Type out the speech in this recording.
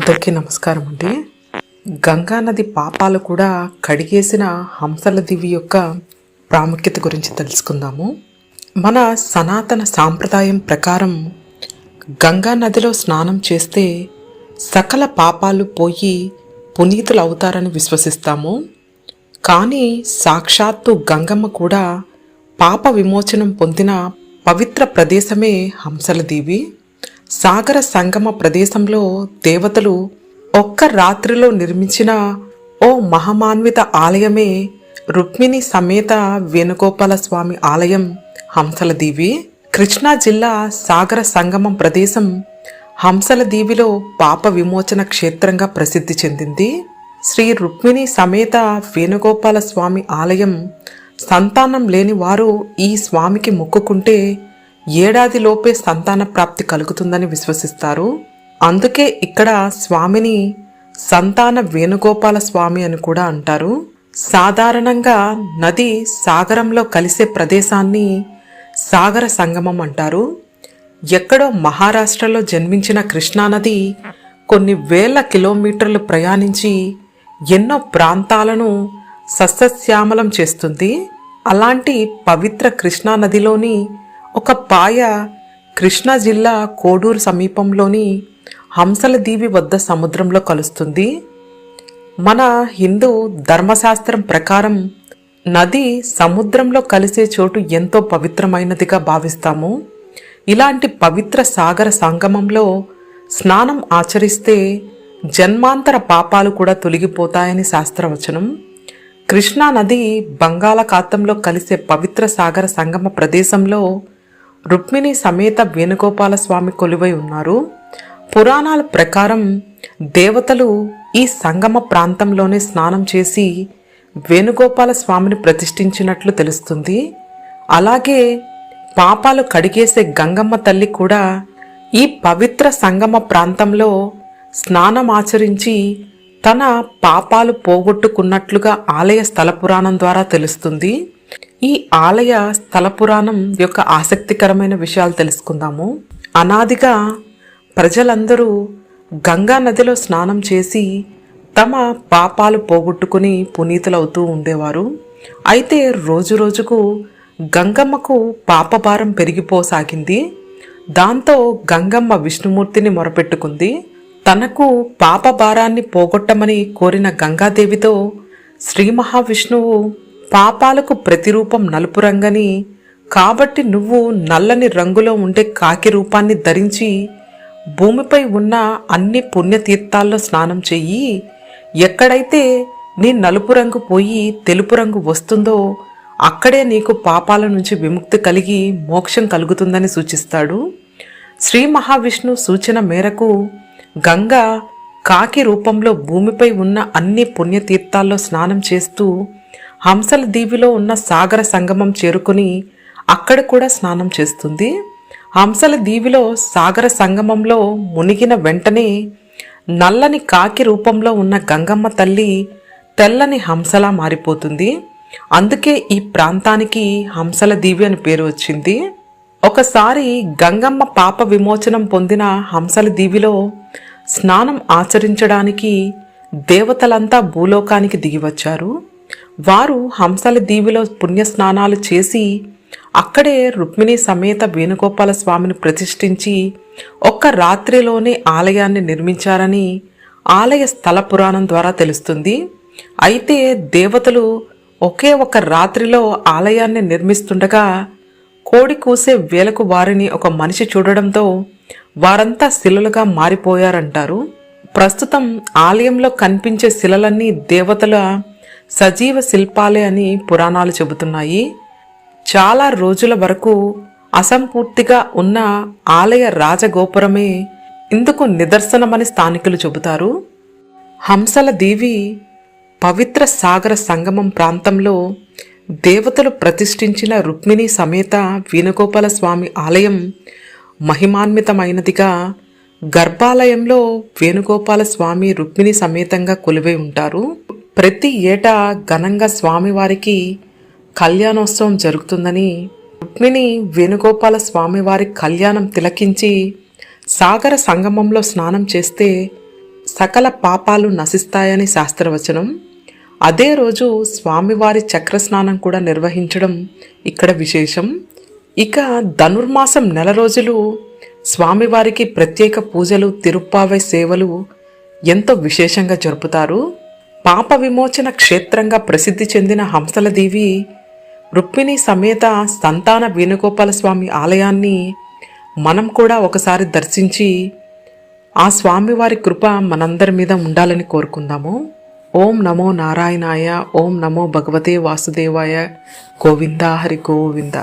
అందరికీ నమస్కారం అండి. గంగా నది పాపాలు కూడా కడిగేసిన హంసల దివి యొక్క ప్రాముఖ్యత గురించి తెలుసుకుందాము. మన సనాతన సాంప్రదాయం ప్రకారం గంగా నదిలో స్నానం చేస్తే సకల పాపాలు పోయి పునీతులు అవుతారని విశ్వసిస్తాము. కానీ సాక్షాత్తు గంగమ్మ కూడా పాప విమోచనం పొందిన పవిత్ర ప్రదేశమే హంసల దీవి. సాగర సంగమ ప్రదేశంలో దేవతలు ఒక్క రాత్రిలో నిర్మించిన ఓ మహమాన్విత ఆలయమే రుక్మిణి సమేత వేణుగోపాల స్వామి ఆలయం. హంసల దీవి కృష్ణా జిల్లా సాగర సంగమం ప్రదేశం హంసల దీవిలో పాప విమోచన క్షేత్రంగా ప్రసిద్ధి చెందింది. శ్రీ రుక్మిణి సమేత వేణుగోపాల స్వామి ఆలయం సంతానం లేని వారు ఈ స్వామికి మొక్కుకుంటే ఏడాదిలోపే సంతాన ప్రాప్తి కలుగుతుందని విశ్వసిస్తారు. అందుకే ఇక్కడ స్వామిని సంతాన వేణుగోపాల స్వామి అని కూడా అంటారు. సాధారణంగా నది సాగరంలో కలిసే ప్రదేశాన్ని సాగర సంగమం అంటారు. ఎక్కడో మహారాష్ట్రలో జన్మించిన కృష్ణానది కొన్ని వేల కిలోమీటర్లు ప్రయాణించి ఎన్నో ప్రాంతాలను సస్యశ్యామలం చేస్తుంది. అలాంటి పవిత్ర కృష్ణా నదిలోని ఒక పాయ కృష్ణా జిల్లా కోడూరు సమీపంలోని హంసల దీవి వద్ద సముద్రంలో కలుస్తుంది. మన హిందూ ధర్మశాస్త్రం ప్రకారం నది సముద్రంలో కలిసే చోటు ఎంతో పవిత్రమైనదిగా భావిస్తాము. ఇలాంటి పవిత్ర సాగర సంగమంలో స్నానం ఆచరిస్తే జన్మాంతర పాపాలు కూడా తొలగిపోతాయని శాస్త్రవచనం. కృష్ణా నది బంగాళాఖాతంలో కలిసే పవిత్ర సాగర సంగమ ప్రదేశంలో రుక్మిణి సమేత వేణుగోపాల స్వామి కొలువై ఉన్నారు. పురాణాల ప్రకారం దేవతలు ఈ సంగమ ప్రాంతంలోనే స్నానం చేసి వేణుగోపాల స్వామిని ప్రతిష్ఠించినట్లు తెలుస్తుంది. అలాగే పాపాలు కడిగేసే గంగమ్మ తల్లి కూడా ఈ పవిత్ర సంగమ ప్రాంతంలో స్నానం ఆచరించి తన పాపాలు పోగొట్టుకున్నట్లుగా ఆలయ స్థల పురాణం ద్వారా తెలుస్తుంది. ఈ ఆలయ స్థల పురాణం యొక్క ఆసక్తికరమైన విషయాలు తెలుసుకుందాము. అనాదిగా ప్రజలందరూ గంగా నదిలో స్నానం చేసి తమ పాపాలు పోగొట్టుకుని పునీతులవుతూ ఉండేవారు. అయితే రోజు రోజుకు గంగమ్మకు పాపభారం పెరిగిపోసాగింది. దాంతో గంగమ్మ విష్ణుమూర్తిని మొరపెట్టుకుంది. తనకు పాపభారాన్ని పోగొట్టమని కోరిన గంగాదేవితో శ్రీ మహావిష్ణువు పాపాలకు ప్రతిరూపం నలుపు రంగని కాబట్టి నువ్వు నల్లని రంగులో ఉండే కాకి రూపాన్ని ధరించి భూమిపై ఉన్న అన్ని పుణ్యతీర్థాల్లో స్నానం చెయ్యి. ఎక్కడైతే నీ నలుపు రంగు పోయి తెలుపు రంగు వస్తుందో అక్కడే నీకు పాపాల నుంచి విముక్తి కలిగి మోక్షం కలుగుతుందని సూచిస్తాడు. శ్రీ మహావిష్ణు సూచన మేరకు గంగ కాకి రూపంలో భూమిపై ఉన్న అన్ని పుణ్యతీర్థాల్లో స్నానం చేస్తూ హంసల దీవిలో ఉన్న సాగర సంగమం చేరుకుని అక్కడ కూడా స్నానం చేస్తుంది. హంసల దీవిలో సాగర సంగమంలో మునిగిన వెంటనే నల్లని కాకి రూపంలో ఉన్న గంగమ్మ తల్లి తెల్లని హంసలా మారిపోతుంది. అందుకే ఈ ప్రాంతానికి హంసల దీవి అని పేరు వచ్చింది. ఒకసారి గంగమ్మ పాప విమోచనం పొందిన హంసల దీవిలో స్నానం ఆచరించడానికి దేవతలంతా భూలోకానికి దిగివచ్చారు. వారు హంసల దీవిలో పుణ్యస్నానాలు చేసి అక్కడే రుక్మిణి సమేత వేణుగోపాల స్వామిని ప్రతిష్ఠించి ఒక్క రాత్రిలోనే ఆలయాన్ని నిర్మించారని ఆలయ స్థల పురాణం ద్వారా తెలుస్తుంది. అయితే దేవతలు ఒకే ఒక రాత్రిలో ఆలయాన్ని నిర్మిస్తుండగా కోడి కూసే వేలకు వారిని ఒక మనిషి చూడడంతో వారంతా శిలలుగా మారిపోయారంటారు. ప్రస్తుతం ఆలయంలో కనిపించే శిలలన్నీ దేవతల సజీవ శిల్పాలే అని పురాణాలు చెబుతున్నాయి. చాలా రోజుల వరకు అసంపూర్తిగా ఉన్న ఆలయ రాజగోపురమే ఇందుకు నిదర్శనమని స్థానికులు చెబుతారు. హంసల దేవి పవిత్ర సాగర సంగమం ప్రాంతంలో దేవతలు ప్రతిష్ఠించిన రుక్మిణి సమేత వేణుగోపాల స్వామి ఆలయం మహిమాన్వితమైనదిగా గర్భాలయంలో వేణుగోపాల స్వామి రుక్మిణి సమేతంగా కొలువై ఉంటారు. ప్రతి ఏటా ఘనంగా స్వామివారికి కళ్యాణోత్సవం జరుగుతుందని రుక్మిణి వేణుగోపాల స్వామివారి కళ్యాణం తిలకించి సాగర సంగమంలో స్నానం చేస్తే సకల పాపాలు నశిస్తాయని శాస్త్రవచనం. అదే రోజు స్వామివారి చక్రస్నానం కూడా నిర్వహించడం ఇక్కడ విశేషం. ఇక ధనుర్మాసం నెల రోజులు స్వామివారికి ప్రత్యేక పూజలు తిరుప్పావై సేవలు ఎంతో విశేషంగా జరుపుతారు. పాప విమోచన క్షేత్రంగా ప్రసిద్ధి చెందిన హంసల దేవి రుక్మిణి సమేత సంతాన వేణుగోపాల స్వామి ఆలయాన్ని మనం కూడా ఒకసారి దర్శించి ఆ స్వామివారి కృప మనందరి మీద ఉండాలని కోరుకుందాము. ఓం నమో నారాయణాయ ఓం నమో భగవతే వాసుదేవాయ గోవింద హరి గోవింద.